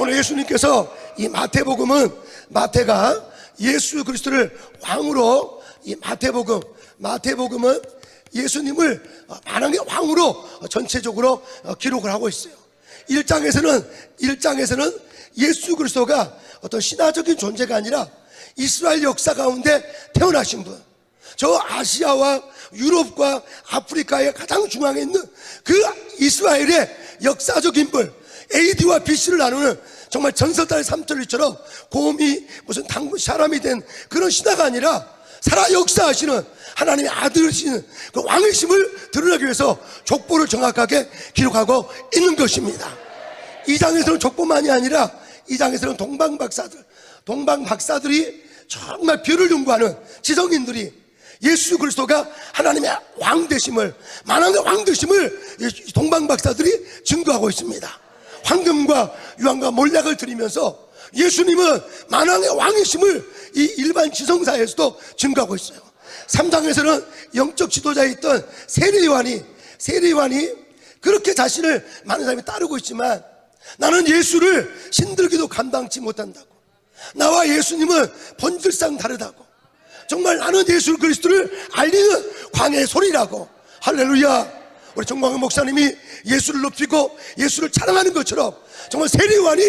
오늘 예수님께서 이 마태복음은 마태가 예수 그리스도를 왕으로 이 마태복음 마태복음은 예수님을 어, 만왕의 왕으로 어, 전체적으로 어, 기록을 하고 있어요. 1장에서는 1장에서는 예수 그리스도가 어떤 신화적인 존재가 아니라 이스라엘 역사 가운데 태어나신 분. 저 아시아와 유럽과 아프리카의 가장 중앙에 있는 그 이스라엘의 역사적 인물 AD와 BC를 나누는 정말 전설단의 삼천리처럼 곰이 무슨 당 사람이 된 그런 신화가 아니라 살아 역사하시는 하나님의 아들이시는 그 왕의심을 드러나기 위해서 족보를 정확하게 기록하고 있는 것입니다. 이 장에서는 족보만이 아니라 이 장에서는 동방 박사들, 동방 박사들이 정말 별을 연구하는 지성인들이 예수 그리스도가 하나님의 왕 되심을 만왕의 왕 되심을 이 동방 박사들이 증거하고 있습니다. 황금과 유황과 몰약을 드리면서 예수님은 만왕의 왕이심을 이 일반 지성사에서도 증거하고 있어요. 3장에서는 영적 지도자에 있던 세례요한이 세례요한이 그렇게 자신을 많은 사람이 따르고 있지만 나는 예수를 신들기도 감당치 못한다고. 나와 예수님은 본질상 다르다고. 정말 나는 예수 그리스도를 알리는 광야의 소리라고. 할렐루야. 우리 정광훈 목사님이 예수를 높이고 예수를 찬양하는 것처럼 정말 세례요한이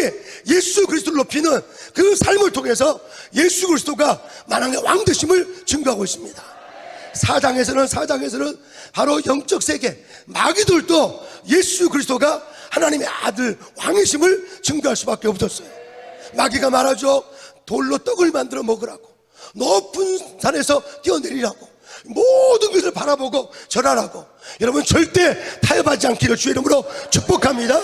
예수 그리스도를 높이는 그 삶을 통해서 예수 그리스도가 만왕의 왕 되심을 증거하고 있습니다. 사장에서는 사장에서는 바로 영적 세계 마귀들도 예수 그리스도가 하나님의 아들 왕이심을 증거할 수밖에 없었어요. 마귀가 말하죠. 돌로 떡을 만들어 먹으라고. 높은 산에서 뛰어내리라고. 모든 것을 바라보고 절하라고. 여러분 절대 타협하지 않기를 주의 이름으로 축복합니다.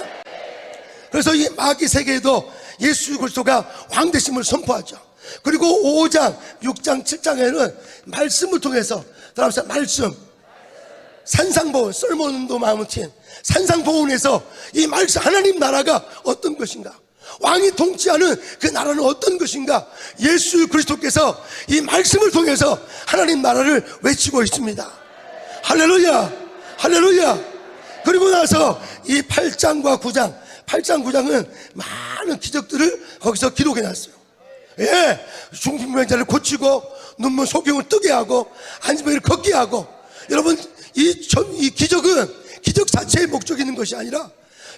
그래서 이 마귀 세계에도 예수 그리스도가 왕 되심을 선포하죠. 그리고 5장, 6장, 7장에는 말씀을 통해서 따라서 말씀 산상보훈, 썰몬도 마운틴 산상보훈에서 이 말씀 하나님 나라가 어떤 것인가 왕이 통치하는 그 나라는 어떤 것인가? 예수 그리스도께서 이 말씀을 통해서 하나님 나라를 외치고 있습니다. 할렐루야! 할렐루야! 그리고 나서 이 8장과 9장 8장 9장은 많은 기적들을 거기서 기록해 놨어요. 예, 중풍병자를 고치고 눈물 소경을 뜨게 하고 안지병을 걷게 하고 여러분 이, 전- 이 기적은 기적 자체의 목적이 있는 것이 아니라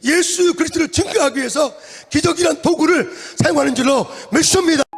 예수 그리스도를 증거하기 위해서 기적이란 도구를 사용하는 줄로 믿습니다.